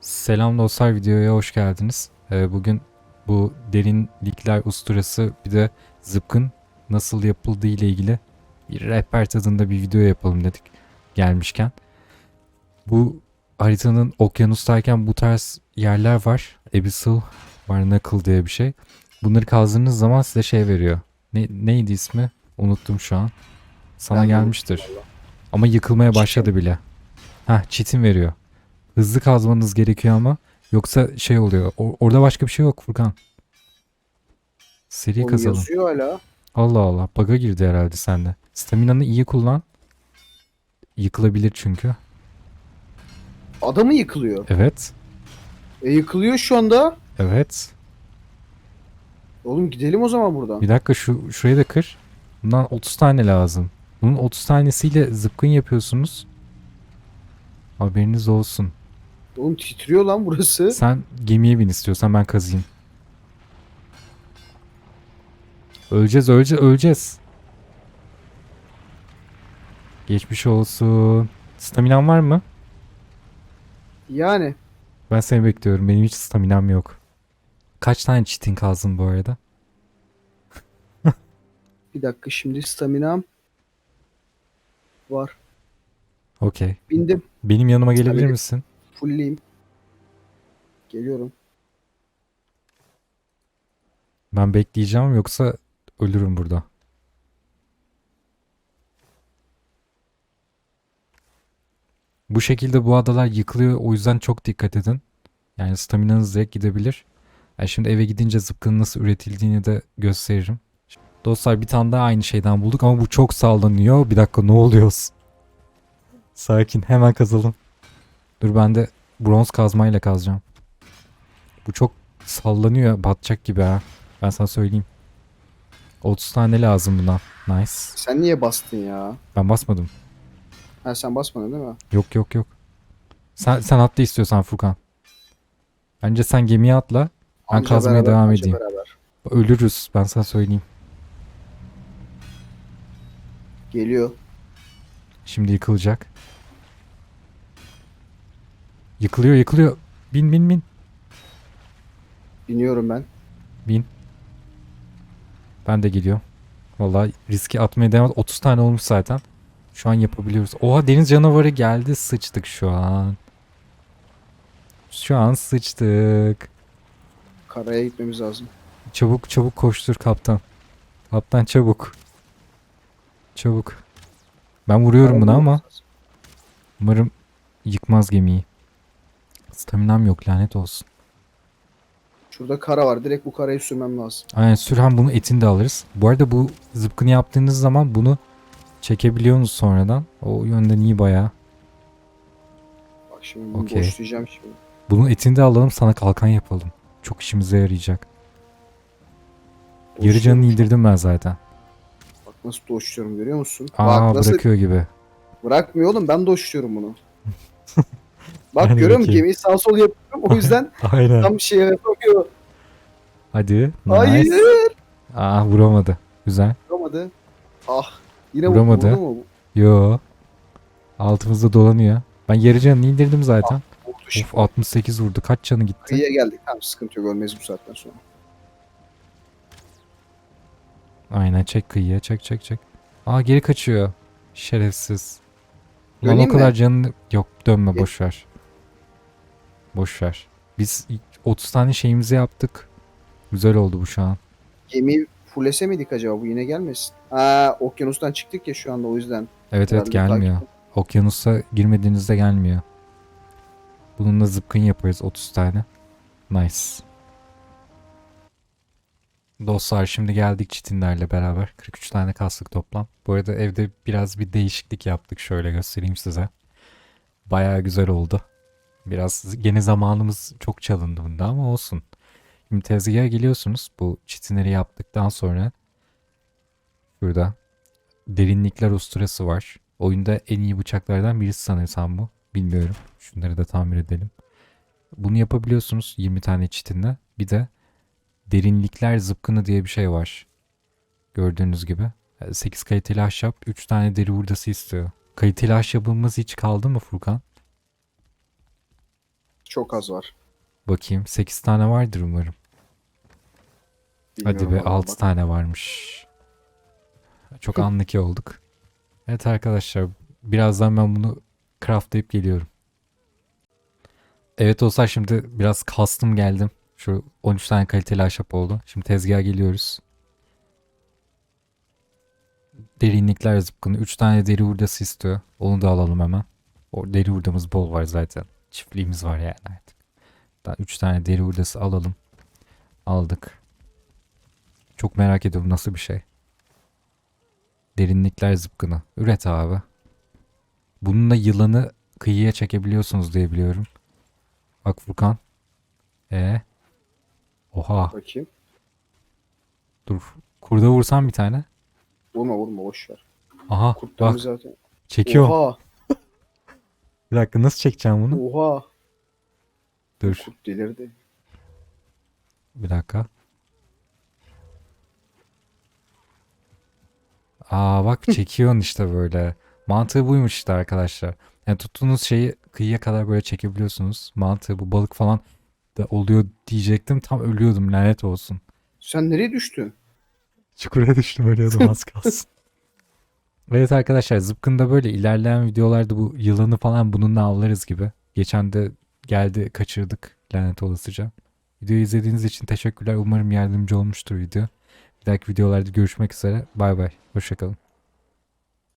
Selam dostlar videoya hoş geldiniz. Ee, bugün bu derinlikler usturası bir de zıpkın nasıl yapıldığı ile ilgili bir rehber tadında bir video yapalım dedik gelmişken. Bu haritanın okyanustayken bu tarz yerler var. Abyssal Barnacle diye bir şey. Bunları kazdığınız zaman size şey veriyor. Ne, neydi ismi? Unuttum şu an. Sana Ben gelmiştir. Ama yıkılmaya başladı bile. Heh çitin veriyor. Hızlı kazmanız gerekiyor ama yoksa şey oluyor. O- orada başka bir şey yok Furkan. Seri Oğlum kazalım. yazıyor hala. Allah Allah. Bug'a girdi herhalde sende. Staminanı iyi kullan. Yıkılabilir çünkü. Adamı yıkılıyor. Evet. E yıkılıyor şu anda. Evet. Oğlum gidelim o zaman buradan. Bir dakika şu şurayı da kır. Bundan 30 tane lazım. Bunun 30 tanesiyle zıpkın yapıyorsunuz. Haberiniz olsun. Oğlum titriyor lan burası. Sen gemiye bin istiyorsan ben kazıyım. Öleceğiz, öleceğiz, öleceğiz. Geçmiş olsun. Staminan var mı? Yani Ben seni bekliyorum. Benim hiç staminam yok. Kaç tane çitin kazdın bu arada? bir dakika şimdi staminam var. Okey. Bindim. Benim yanıma gelebilir Tabii. misin? Fullleyim. Geliyorum. Ben bekleyeceğim yoksa ölürüm burada. Bu şekilde bu adalar yıkılıyor o yüzden çok dikkat edin. Yani staminanız direkt gidebilir. Yani şimdi eve gidince zıpkının nasıl üretildiğini de gösteririm. Dostlar bir tane daha aynı şeyden bulduk ama bu çok sallanıyor. Bir dakika ne oluyoruz? Sakin hemen kazalım. Dur ben de bronz kazmayla kazacağım. Bu çok sallanıyor batacak gibi ha. Ben sana söyleyeyim. 30 tane lazım buna. Nice. Sen niye bastın ya? Ben basmadım. Ha sen basmadın değil mi? Yok yok yok. Sen sen atla istiyorsan Furkan. Bence sen gemiye atla. Ben Anca kazmaya beraber, devam edeyim. Beraber. Ölürüz. Ben sana söyleyeyim. Geliyor. Şimdi yıkılacak. Yıkılıyor yıkılıyor. Bin bin bin. Biniyorum ben. Bin. Ben de geliyorum. Vallahi riski atmaya devam. 30 tane olmuş zaten. Şu an yapabiliyoruz. Oha deniz canavarı geldi. Sıçtık şu an. Şu an sıçtık. Karaya gitmemiz lazım. Çabuk çabuk koştur kaptan. Kaptan çabuk. Çabuk. Ben vuruyorum buna ama umarım yıkmaz gemiyi. Staminam yok lanet olsun. Şurada kara var. Direkt bu karayı sürmem lazım. Aynen sürhan bunun etini de alırız. Bu arada bu zıpkını yaptığınız zaman bunu çekebiliyorsunuz sonradan. O yönden iyi bayağı. Bak şimdi bunu Okey. boşlayacağım şimdi. Bunun etini de alalım sana kalkan yapalım. Çok işimize yarayacak. Yarı canını indirdim ben zaten. Bak nasıl doşluyorum görüyor musun? Aa Bak nasıl bırakıyor gibi. bırakmıyor oğlum ben doşluyorum bunu. Bak Yani görüyor musun bakayım. gemiyi sağ sol yapıyorum o yüzden Aynen. tam şey yapamıyor. Hadi. Nice. Hayır. Aa vuramadı. Güzel. Vuramadı. Ah. Yine Vuramadı. vurdu mu? Yo. Altımızda dolanıyor. Ben yarı canını indirdim zaten. Vurdu şimdi. Of 68 vurdu. Kaç canı gitti? Kıyıya geldik. Tamam sıkıntı yok ölmeyiz bu saatten sonra. Aynen çek kıyıya çek çek çek. Aa geri kaçıyor. Şerefsiz. Ulan o Döneyim mi? kadar canını... Yok dönme Ge- boş ver. Biz 30 tane şeyimizi yaptık. Güzel oldu bu şu an. Gemiyi fullese miydik acaba bu yine gelmesin. Ha okyanustan çıktık ya şu anda o yüzden. Evet evet gelmiyor. takip- Okyanusa girmediğinizde gelmiyor. Bununla zıpkın yaparız 30 tane. Nice. Dostlar şimdi geldik çitinlerle beraber. 43 tane kastık toplam. Bu arada evde biraz bir değişiklik yaptık. Şöyle göstereyim size. Bayağı güzel oldu. Biraz gene zamanımız çok çalındı bunda ama olsun. Şimdi tezgaha geliyorsunuz. Bu çitinleri yaptıktan sonra şurada derinlikler usturası var. Oyunda en iyi bıçaklardan birisi sanırsam bu. Bilmiyorum. Şunları da tamir edelim. Bunu yapabiliyorsunuz 20 tane çitinle. Bir de derinlikler zıpkını diye bir şey var. Gördüğünüz gibi. 8 kaliteli ahşap 3 tane deri hurdası istiyor. Kaliteli ahşabımız hiç kaldı mı Furkan? Çok az var. Bakayım 8 tane vardır umarım. Hadi Bilmiyorum be vallahi 6 bak. tane varmış. Çok anlık olduk. Evet arkadaşlar birazdan ben bunu craftlayıp geliyorum. Evet dostlar şimdi biraz kastım geldim. Şu 13 tane kaliteli ahşap oldu. Şimdi tezgaha geliyoruz. Derinlikler zıpkını. 3 tane deri hurdası istiyor. Onu da alalım hemen. O deri hurdamız bol var zaten. Çiftliğimiz var yani artık. 3 tane deri hurdası alalım. Aldık. Çok merak ediyorum nasıl bir şey. Derinlikler zıpkını. Üret abi. Bununla yılanı kıyıya çekebiliyorsunuz diye biliyorum. Bak Furkan. E. Oha. Bakayım. Dur. Kurda vursam bir tane. Vurma vurma boş ver. Aha. Kurtlarını Bak zaten. çekiyor. Oha. Bir dakika nasıl çekeceğim bunu? Oha. Dur. Kurt delirdi. Bir dakika. Aa bak çekiyorsun işte böyle. Mantığı buymuş işte arkadaşlar. Yani tuttuğunuz şeyi kıyıya kadar böyle çekebiliyorsunuz. Mantığı bu balık falan da oluyor diyecektim. Tam ölüyordum lanet olsun. Sen nereye düştün? Çukura düştüm ölüyordum az kalsın. Evet arkadaşlar zıpkında böyle ilerleyen videolarda bu yılanı falan bununla avlarız gibi. Geçen de geldi kaçırdık lanet olasıca. Videoyu izlediğiniz için teşekkürler. Umarım yardımcı olmuştur video. Bir dahaki videolarda görüşmek üzere. Bay bay. Hoşçakalın.